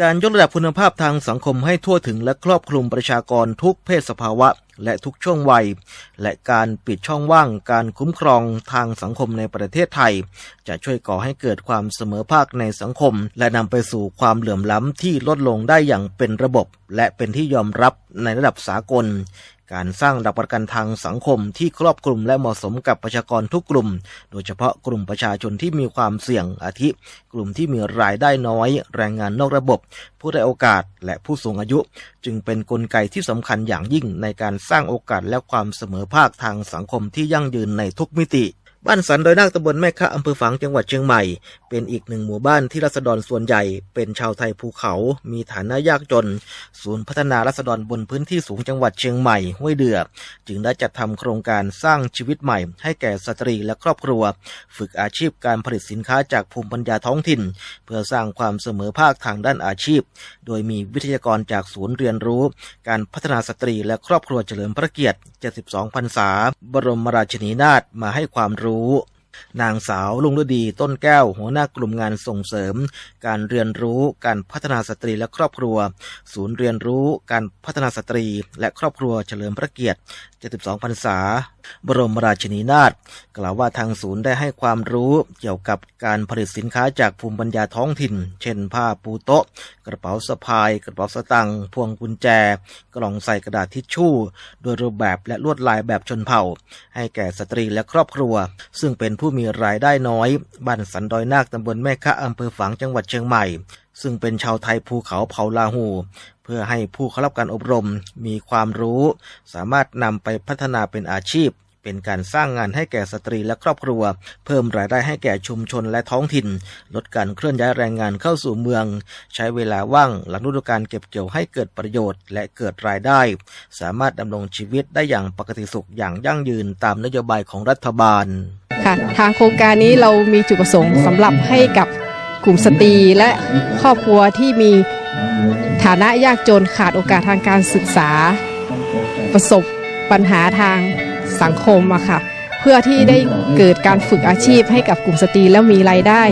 การยกระดับคุณภาพทางสังคมให้ทั่วถึงและครอบคลุมประชากรทุกเพศสภาวะและทุกช่วงวัย และการปิดช่องว่างการคุ้มครองทางสังคมในประเทศไทย จะช่วยก่อให้เกิดความเสมอภาคในสังคม และนำไปสู่ความเหลื่อมล้ำที่ลดลงได้อย่างเป็นระบบ และเป็นที่ยอมรับในระดับสากล การสร้างหลักประกันทางสังคมที่ครอบคลุมและเหมาะสมกับประชากรทุกกลุ่ม โดยเฉพาะกลุ่มประชาชนที่มีความเสี่ยงอาทิ กลุ่มที่มีรายได้น้อย แรงงานนอกระบบ ผู้ได้โอกาสและผู้สูงอายุ จึงเป็นนกลไกที่สำคัญอย่างยิ่งในการสร้างโอกาสและความเสมอภาคทางสังคมที่ยั่งยืนในทุกมิติ บ้านสันโดอยนาคตำบลแม่คะอำเภอฝางจังหวัดเชียงใหม่ เป็นอีกหนึ่งหมู่บ้านที่รัษฎรส่วนใหญ่ เป็นชาวไทยภูเขา มีฐานะยากจน ศูนย์พัฒนารัษฎรบนพื้นที่สูงจังหวัดเชียงใหม่ห้วยเดือ จึงได้จัดทำโครงการสร้างชีวิตใหม่ ให้แก่สตรีและครอบครัว ฝึกอาชีพการผลิตสินค้าจากภูมิปัญญาท้องถิ่น เพื่อสร้างความเสมอภาคทางด้านอาชีพ โดยมีวิทยากรจากศูนย์เรียนรู้ การพัฒนาสตรีและครอบครัวเฉลิมพระเกียรติ 72 พรรษา บรมราชินีนาถมาให้ความรู้นางสาวลุงฤดีต้นแก้ว หัวหน้ากลุ่มงานส่งเสริม การเรียนรู้การพัฒนาสตรีและครอบครัว ศูนย์เรียนรู้การพัฒนาสตรีและครอบครัวเฉลิมพระเกียรติ 72 พรรษาบรมราชินีนาถกล่าวว่าทางศูนย์ได้ให้ความรู้เกี่ยวกับการผลิตสินค้าจากภูมิปัญญาท้องถิ่น เช่นผ้าปูโต๊ะ กระเป๋าสะพาย กระเป๋าสตางค์พวงกุญแจ กล่องใส่กระดาษทิชชู่ โดยรูปแบบและลวดลายแบบชนเผ่า ให้แก่สตรีและครอบครัว ซึ่งเป็นผู้มีรายได้น้อยบ้านสันดอยนาคตำบลแม่คะอำเภอฝางจังหวัดเชียงใหม่ซึ่งเป็นชาวไทยภูเขาเผาลาหู เพื่อให้ผู้เข้ารับการอบรมมีความรู้ สามารถนำไปพัฒนาเป็นอาชีพ เป็นการสร้างงานให้แก่สตรีและครอบครัว เพิ่มรายได้ให้แก่ชุมชนและท้องถิ่น ลดการเคลื่อนย้ายแรงงานเข้าสู่เมือง ใช้เวลาว่างหลังฤดูการเก็บเกี่ยวให้เกิดประโยชน์และเกิดรายได้ สามารถดำรงชีวิตได้อย่างปกติสุขอย่างยั่งยืนตามนโยบายของรัฐบาลค่ะทางโครงการนี้เรามีจุดประสงค์สำหรับให้กับ กลุ่มสตรีและครอบครัวที่มีฐานะยากจนขาดโอกาสทางการศึกษา ประสบปัญหาทางสังคมอะค่ะ เพื่อที่ได้เกิดการฝึกอาชีพให้กับกลุ่มสตรีแล้วมีรายได้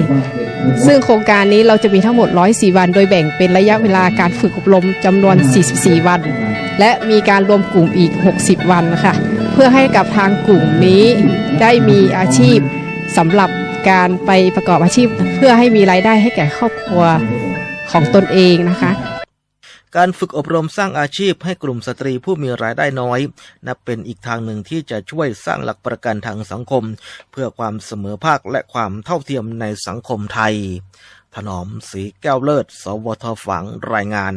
ซึ่งโครงการนี้เราจะมีทั้งหมด 104 วัน โดยแบ่งเป็นระยะเวลาการฝึกอบรมจำนวน 44 วัน และมีการรวมกลุ่มอีก 60 วันค่ะ เพื่อให้กับทางกลุ่มนี้ได้มีอาชีพสำหรับ การไปประกอบอาชีพ เพื่อให้มีรายได้ให้แก่ครอบครัวของตนเองนะคะ การฝึกอบรมสร้างอาชีพให้กลุ่มสตรีผู้มีรายได้น้อย นับเป็นอีกทางหนึ่งที่จะช่วยสร้างหลักประกันทางสังคม เพื่อความเสมอภาคและความเท่าเทียมในสังคมไทย ถนอมสีแก้วเลิศ สวทฝังรายงาน